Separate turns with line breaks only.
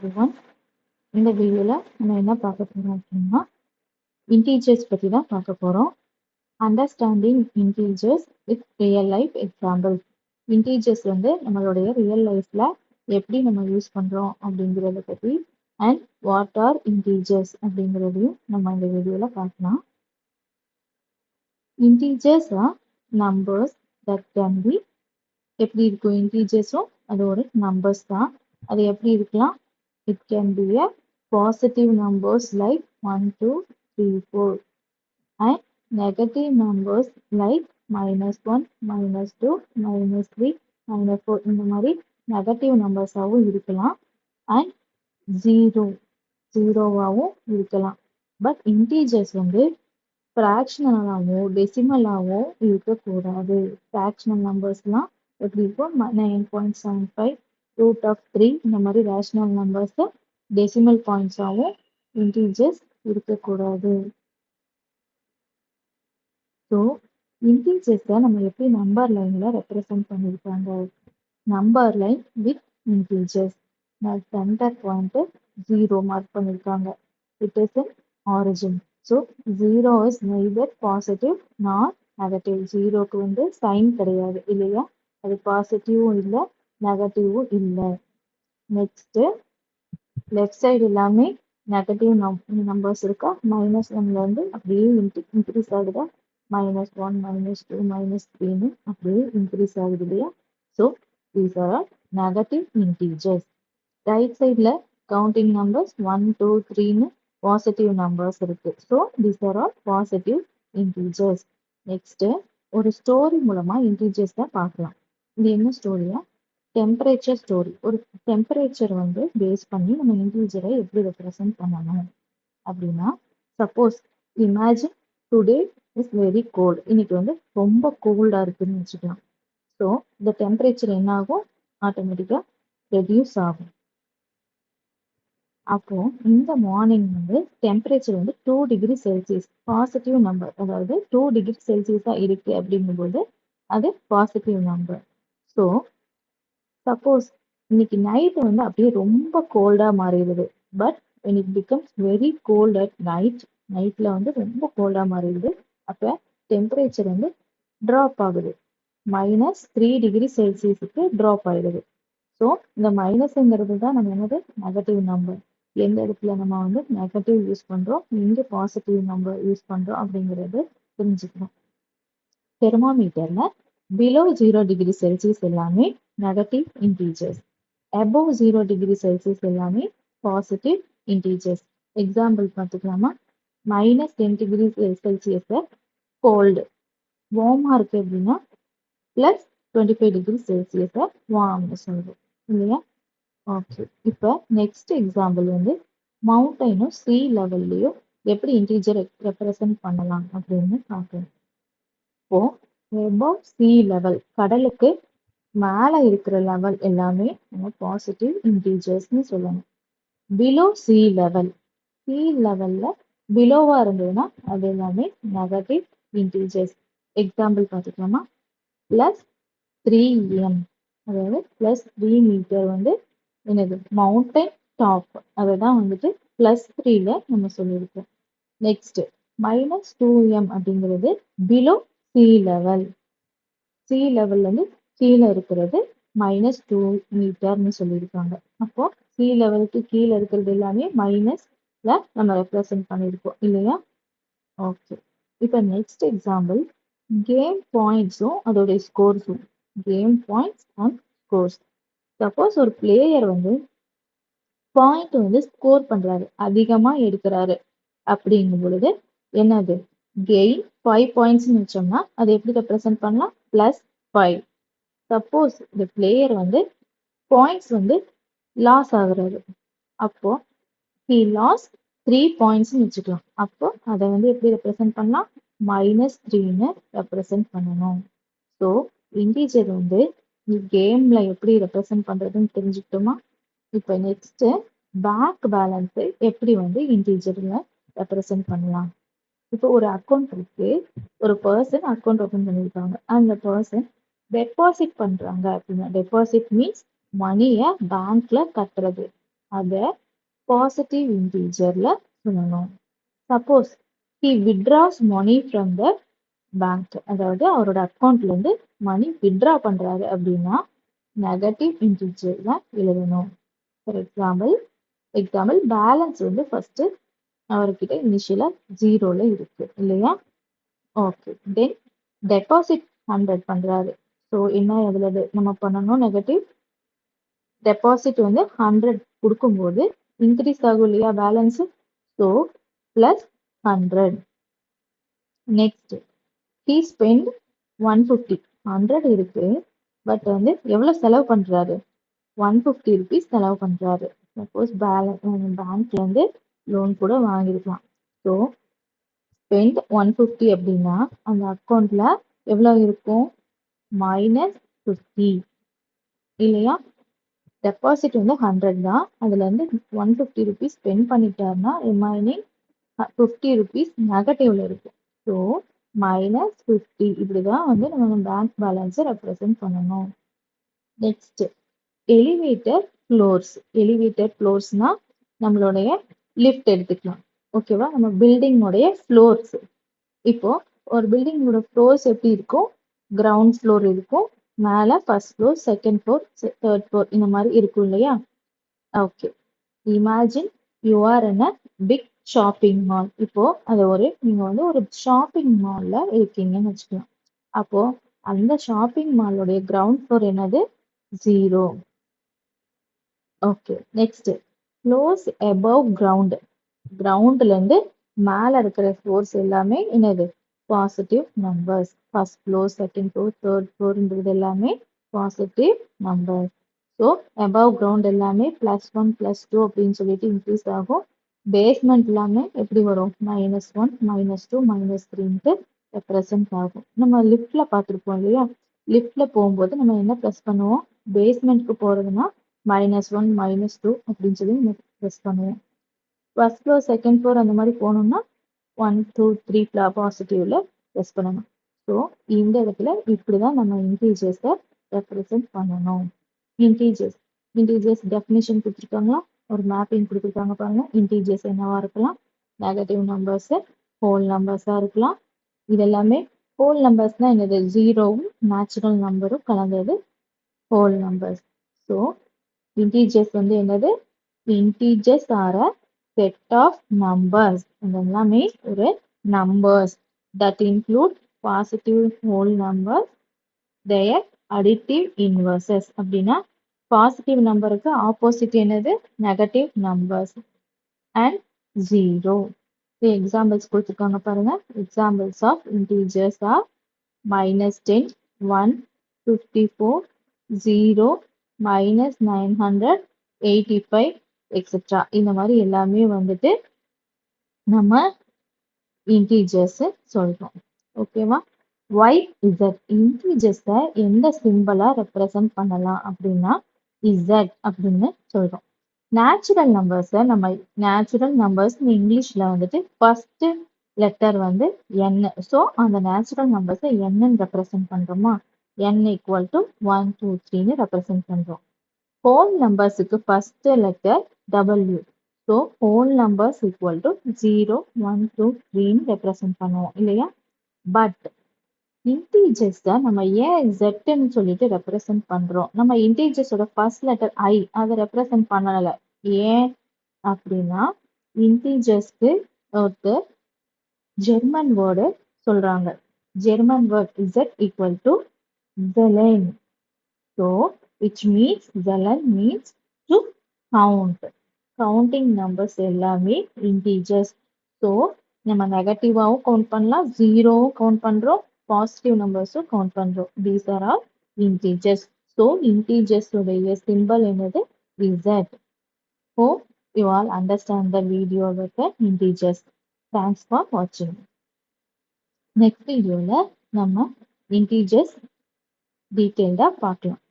Everyone இந்த வீடியோல நம்ம என்ன பார்க்க போறோம் அப்படின்னா இன்டீஜர்ஸ் பத்தி தான் பார்க்க போறோம். Understanding integers with real life example integers வந்து நம்மளுடைய ரியல் லைஃப்ல எப்படி நம்ம யூஸ் பண்றோம் அப்படிங்கிறத பத்தி அண்ட் வாட் ஆர் இன்டீஜர்ஸ் அப்படிங்கிறதையும் நம்ம இந்த வீடியோல பார்க்கலாம். Integers are numbers that can be எப்படி இருக்கும்? இன்டீஜர்ஸும் அது ஒரு நம்பர்ஸ் தான். அது எப்படி இருக்கலாம்? It can be a positive numbers like one two three four and negative numbers like minus one minus two minus three minus four இந்த மாதிரி நெகட்டிவ் நம்பர்ஸாகவும் இருக்கலாம். அண்ட் ஜீரோ ஜீரோவாகவும் இருக்கலாம். பட் இன்டீஜர்ஸ் வந்து ஃப்ராக்ஷனலாகவும் டெசிமலாகவும் இருக்கக்கூடாது. ஃப்ராக்ஷனல் நம்பர்ஸ்லாம் எப்படி இருக்கும்? Nine point seven five root of three இந்த மாதிரி ரேஷ்னல் நம்பர்ஸை டெசிமல் பாயிண்ட்ஸாகவும் இன்டீஜர்ஸ் இருக்கக்கூடாது. ஸோ இன்டீஜர்ஸை நம்ம எப்படி நம்பர் லைனில் ரெப்ரசன்ட் பண்ணியிருக்காங்க? நம்பர் லைன் வித் இன்டீஜர்ஸ் நான் சென்டர் பாயிண்ட்டு ஜீரோ மார்க் பண்ணியிருக்காங்க. It is in origin so zero is neither positive not negative ஜீரோக்கு வந்து சைன் கிடையாது இல்லையா? அது பாசிட்டிவும் இல்லை நெகட்டிவும் இல்லை. நெக்ஸ்ட்டு லெஃப்ட் சைடு எல்லாமே நெகட்டிவ் நம்பர்ஸ் இருக்கா? மைனஸ் ஒன்லேருந்து அப்படியே இன்க்ரீ இன்க்ரீஸ் ஆகுதா? Minus one minus two minus த்ரீன்னு அப்படியே இன்க்ரீஸ் ஆகுது இல்லையா? So these are all negative integers right சைடில் கவுண்டிங் நம்பர்ஸ் ஒன் டூ த்ரீன்னு பாசிட்டிவ் நம்பர்ஸ் இருக்குது so these are all positive integers next ஒரு ஸ்டோரி மூலமாக இன்டீஜர்ஸ் தான் பார்க்கலாம். இது என்ன ஸ்டோரியா டெம்பரேச்சர் ஸ்டோரி ஒரு டெம்பரேச்சர் வந்து பேஸ் பண்ணி நம்ம இண்டிவிஜுவலை எப்படி ரெப்ரசன்ட் பண்ணணும்? அப்படின்னா suppose imagine today is very cold இன்னைக்கு வந்து ரொம்ப கோல்டாக இருக்குன்னு வச்சுக்கலாம். ஸோ இந்த டெம்பரேச்சர் என்ன ஆகும் ஆட்டோமேட்டிக்காக ரெடியூஸ் ஆகும். அப்போ இந்த மார்னிங் வந்து டெம்பரேச்சர் வந்து two degree Celsius positive number அதாவது டூ டிகிரி செல்சியஸாக இருக்குது அப்படிங்கும்போது அது பாசிட்டிவ் நம்பர் ஸோ சப்போஸ் இன்னைக்கு நைட் வந்து அப்படியே ரொம்ப கோல்டாக மாறிடுது. But when it becomes very cold at night நைட்டில் வந்து ரொம்ப கோல்டாக மாறிடுது. அப்போ டெம்பரேச்சர் வந்து ட்ராப் ஆகுது. மைனஸ் த்ரீ டிகிரி செல்சியஸுக்கு ட்ராப் ஆகிடுது ஸோ இந்த மைனஸுங்கிறது தான் நம்ம என்னது? நெகட்டிவ் நம்பர் எந்த இடத்துல நம்ம வந்து நெகட்டிவ் யூஸ் பண்ணுறோம் எங்கே பாசிட்டிவ் நம்பர் யூஸ் பண்ணுறோம் அப்படிங்கிறது தெரிஞ்சுக்கணும் தெர்மாமீட்டரில் பிலோ ஜீரோ டிகிரி செல்சியஸ் எல்லாமே negative integers above zero degree Celsius எல்லாமே பாசிட்டிவ் இன்டீஜர்ஸ் எக்ஸாம்பிள் பார்த்துக்கலாமா? மைனஸ் டென் டிகிரி செல்சியஸை கோல்டு வார்மாக இருக்கு அப்படின்னா ப்ளஸ் டுவெண்ட்டி ஃபைவ் டிகிரி செல்சியஸை வார்ம்னு சொல்கிறோம் இல்லையா? ஓகே இப்போ நெக்ஸ்ட் எக்ஸாம்பிள் வந்து மவுண்டைனும் சி லெவல்லையும் எப்படி இன்டீஜர் ரெப்ரசன்ட் பண்ணலாம் அப்படின்னு பார்க்கணும் இப்போது எபவ் சி லெவல் கடலுக்கு மேலே இருக்கிற லெவல் எல்லாமே நம்ம பாசிட்டிவ் இன்டீஜர்ஸ்னு சொல்லணும். பிலோ சி லெவல் சி லெவலில் பிலோவாக இருந்ததுன்னா அது எல்லாமே நெகட்டிவ் இன்டீஜர்ஸ் எக்ஸாம்பிள் பார்த்துக்கலாமா? ப்ளஸ் த்ரீ எம் அதாவது ப்ளஸ் த்ரீ மீட்டர் வந்து என்னது? மவுண்டைன் டாப் அதை தான் வந்துட்டு ப்ளஸ் த்ரீல நம்ம சொல்லியிருக்கோம். நெக்ஸ்ட் மைனஸ் டூ எம் அப்படிங்கிறது பிலோ சி லெவல் சி லெவல்லேருந்து கீழே இருக்கிறது மைனஸ் டூ மீட்டர்னு சொல்லியிருக்காங்க. அப்போ சி லெவலுக்கு கீழே இருக்கிறது எல்லாமே மைனஸ்ல நம்ம ரெப்ரசன்ட் பண்ணியிருக்கோம் இல்லையா? ஓகே இப்போ நெக்ஸ்ட் எக்ஸாம்பிள் கேம் பாயிண்ட்ஸும் அதோடைய ஸ்கோர்ஸும் game points and scores suppose ஒரு பிளேயர் வந்து பாயிண்ட் வந்து ஸ்கோர் பண்ணுறாரு அதிகமாக எடுக்கிறாரு. அப்படிங்கும் பொழுது என்னது? கெயின் ஃபைவ் பாயிண்ட்ஸ்னு வச்சோம்னா அதை எப்படி ரெப்ரசென்ட் பண்ணலாம்? ப்ளஸ் ஃபைவ் சப்போஸ் இந்த பிளேயர் வந்து பாயிண்ட்ஸ் வந்து லாஸ் ஆகுறாரு. அப்போ ஹி லாஸ் த்ரீ பாயிண்ட்ஸ்னு வச்சுக்கலாம். அப்போ அதை வந்து எப்படி ரெப்ரசென்ட் பண்ணலாம்? மைனஸ் த்ரீன்னு ரெப்ரசென்ட் பண்ணணும். ஸோ இன்டீஜர் வந்து கேமில் எப்படி ரெப்ரசென்ட் பண்ணுறதுன்னு தெரிஞ்சுக்கிட்டோமா? இப்போ நெக்ஸ்ட்டு பேங்க் பேலன்ஸை எப்படி வந்து இன்டீஜர்ல ரெப்ரசென்ட் பண்ணலாம்? இப்போ ஒரு அக்கௌண்ட் இருக்கு. ஒரு பர்சன் அக்கௌண்ட் ஓப்பன் பண்ணியிருக்காங்க அந்த பர்சன் டெபாசிட் பண்றாங்க அப்படின்னா டெபாசிட் மீன்ஸ் மணியை பேங்க்ல கட்டுறது. அதை பாசிட்டிவ் இன்டீஜர்ல சொல்லணும். Suppose he withdraws money from the bank அதாவது அவரோட அக்கௌண்ட்ல இருந்து மணி வித்ரா பண்றாரு அப்படின்னா நெகட்டிவ் இன்டீஜர்ல எழுதணும். ஃபார் எக்ஸாம்பிள் எக்ஸாம்பிள் பேலன்ஸ் வந்து ஃபர்ஸ்ட் அவர்கிட்ட இனிஷியலா ஜீரோல இருக்கு இல்லையா? ஓகே தென் டெபாசிட் ஹண்ட்ரட் பண்றாரு. ஸோ என்ன எவ்வளவு நம்ம பண்ணணும் நெகட்டிவ் டெபாசிட் வந்து ஹண்ட்ரட் கொடுக்கும்போது இன்க்ரீஸ் ஆகும் இல்லையா balance so plus hundred next he spend one fifty hundred இருக்கு பட் வந்து எவ்வளோ செலவு பண்ணுறாரு ஒன் ஃபிஃப்டி ருபீஸ் செலவு பண்ணுறாரு சப்போஸ் பேலன் பேங்க்லேருந்து லோன் கூட வாங்கியிருக்கலாம் ஸோ ஸ்பெண்ட் ஒன் ஃபிஃப்டி அப்படின்னா அந்த அக்கௌண்ட்ல எவ்வளோ இருக்கும்? மைனஸ் ஃபிஃப்டி இல்லையா? டெபாசிட் வந்து ஹண்ட்ரட் தான். அதுலேருந்து ஒன் ஃபிஃப்டி ருபீஸ் ஸ்பெண்ட் பண்ணிட்டாருன்னா ரிமைனிங் ஃபிஃப்டி ருபீஸ் நெகட்டிவ்ல இருக்கும். ஸோ மைனஸ் ஃபிஃப்டி இப்படி தான் வந்து நம்ம பேங்க் பேலன்ஸை ரெப்ரசன்ட் பண்ணணும். நெக்ஸ்ட் எலிவேட்டர் ஃப்ளோர்ஸ் எலிவேட்டர் ஃப்ளோர்ஸ்னால் நம்மளுடைய லிஃப்ட் எடுத்துக்கலாம். ஓகேவா நம்ம பில்டிங்கோடைய ஃப்ளோர்ஸ் இப்போ ஒரு பில்டிங்கோட ஃப்ளோர்ஸ் எப்படி இருக்கும்? கிரவுண்ட் ஃப்ளோர் இருக்கும். மேலே first floor second floor third floor இந்த மாதிரி இருக்கும் இல்லையா? Okay imagine you are in a big shopping mall இப்போ அது ஒரு நீங்கள் வந்து ஒரு ஷாப்பிங் மாலில் இருக்கீங்கன்னு வச்சுக்கலாம். அப்போ அந்த ஷாப்பிங் மாலோடைய கிரவுண்ட் ஃப்ளோர் என்னது? Zero okay next floors above ground கிரவுண்ட்லேருந்து மேலே இருக்கிற ஃப்ளோர்ஸ் எல்லாமே என்னது? Positive numbers first floor second floor third ஃப்ளோர்ன்றது எல்லாமே positive numbers so above ground எல்லாமே ப்ளஸ் ஒன் ப்ளஸ் டூ அப்படின்னு சொல்லிட்டு இன்க்ரீஸ் ஆகும். பேஸ்மெண்ட் எல்லாமே எப்படி வரும்? Minus one minus two minus த்ரீன்ட்டு represent ஆகும். நம்ம லிஃப்டில் பார்த்துருப்போம் இல்லையா? லிஃப்டில் போகும்போது நம்ம என்ன ப்ரெஸ் பண்ணுவோம்? பேஸ்மெண்ட்க்கு போகிறதுனா மைனஸ் ஒன் மைனஸ் டூ அப்படின்னு சொல்லி நம்ம ப்ரெஸ் பண்ணுவோம். ஃபர்ஸ்ட் ஃப்ளோர் செகண்ட் ஃப்ளோர் அந்த மாதிரி போகணும்னா ஒன் டூ த்ரீ ஃப்ளா பாசிட்டிவ்ல ப்ரெஸ் பண்ணணும். ஸோ இந்த இடத்துல இப்படிதான் நம்ம இன்டீஜர்ஸை ரெப்ரசன்ட் பண்ணணும். இன்டீஜர்ஸ் இன்டீஜர்ஸ் டெஃபினிஷன் கொடுத்துருக்காங்களா? ஒரு மேப்பிங் கொடுத்துருக்காங்க பாருங்க. இன்டீஜர்ஸ் என்னவா இருக்கலாம்? நெகட்டிவ் நம்பர்ஸு ஹோல் நம்பர்ஸாக இருக்கலாம். இது எல்லாமே ஹோல் நம்பர்ஸ்னால் என்னது? ஜீரோவும் நேச்சுரல் நம்பரும் கலந்தது ஹோல் நம்பர்ஸ் ஸோ இன்டீஜர்ஸ் வந்து என்னது? Integers are a set of numbers இந்த எல்லாமே ஒரு numbers that include positive whole numbers their additive inverses அப்படின்னா பாசிட்டிவ் நம்பருக்கு ஆப்போசிட் என்னது? Negative numbers and zero examples கொடுத்துருக்காங்க பாருங்க. Examples of integers are minus ten one fifty four zero minus nine hundred eighty five etcetera இந்த மாதிரி எல்லாமே வந்துட்டு நம்ம இன்டீஜர்ஸ் சொல்கிறோம் ஓகேவா ஒய் இசட் இன்டீஜர்ஸை எந்த சிம்பிளாக ரெப்ரசன்ட் பண்ணலாம் அப்படின்னா இசட் அப்படின்னு சொல்கிறோம் நேச்சுரல் நம்பர்ஸை நம்ம நேச்சுரல் நம்பர்ஸ் இங்கிலீஷில் வந்துட்டு ஃபஸ்ட்டு லெட்டர் வந்து என்ன ஸோ அந்த நேச்சுரல் நம்பர்ஸை என்னன்னு ரெப்ரசன்ட் பண்ணுறோமா N equal to one two த்ரீன்னு ரெப்ரசன்ட் பண்ணுறோம் whole நம்பர்ஸுக்கு first letter W so whole numbers equal to zero one two த்ரீன்னு ரெப்ரசன்ட் பண்ணுவோம் இல்லையா? பட் இன்டீஜர்ஸை நம்ம ஏன் ஜெட்டுன்னு சொல்லிட்டு ரெப்ரசன்ட் பண்ணுறோம் நம்ம இன்டீஜர்ஸோட ஃபர்ஸ்ட் லெட்டர் ஐ அதை ரெப்ரசன்ட் பண்ணலை. ஏன் அப்படின்னா இன்டீஜர்ஸ்க்கு ஒருத்தர் ஜெர்மன் வேர்டு சொல்கிறாங்க German word Z equal to ஜெலன் so which means ஜெலன் means to count counting numbers எல்லாமே இன்டீஜர்ஸ் ஸோ நம்ம நெகட்டிவாகவும் கவுண்ட் பண்ணலாம். ஜீரோவும் கவுண்ட் பண்றோம். பாசிட்டிவ் நம்பர்ஸும் கவுண்ட் பண்றோம். These are all integers so integers உடைய சிம்பிள் என்னது? Z hope you all understand the video with the integers. Thanks for watching. Next வீடியோவில் நம்ம இன்டீஜர்ஸ் டீட்டெயில்டாக பார்க்கலாம்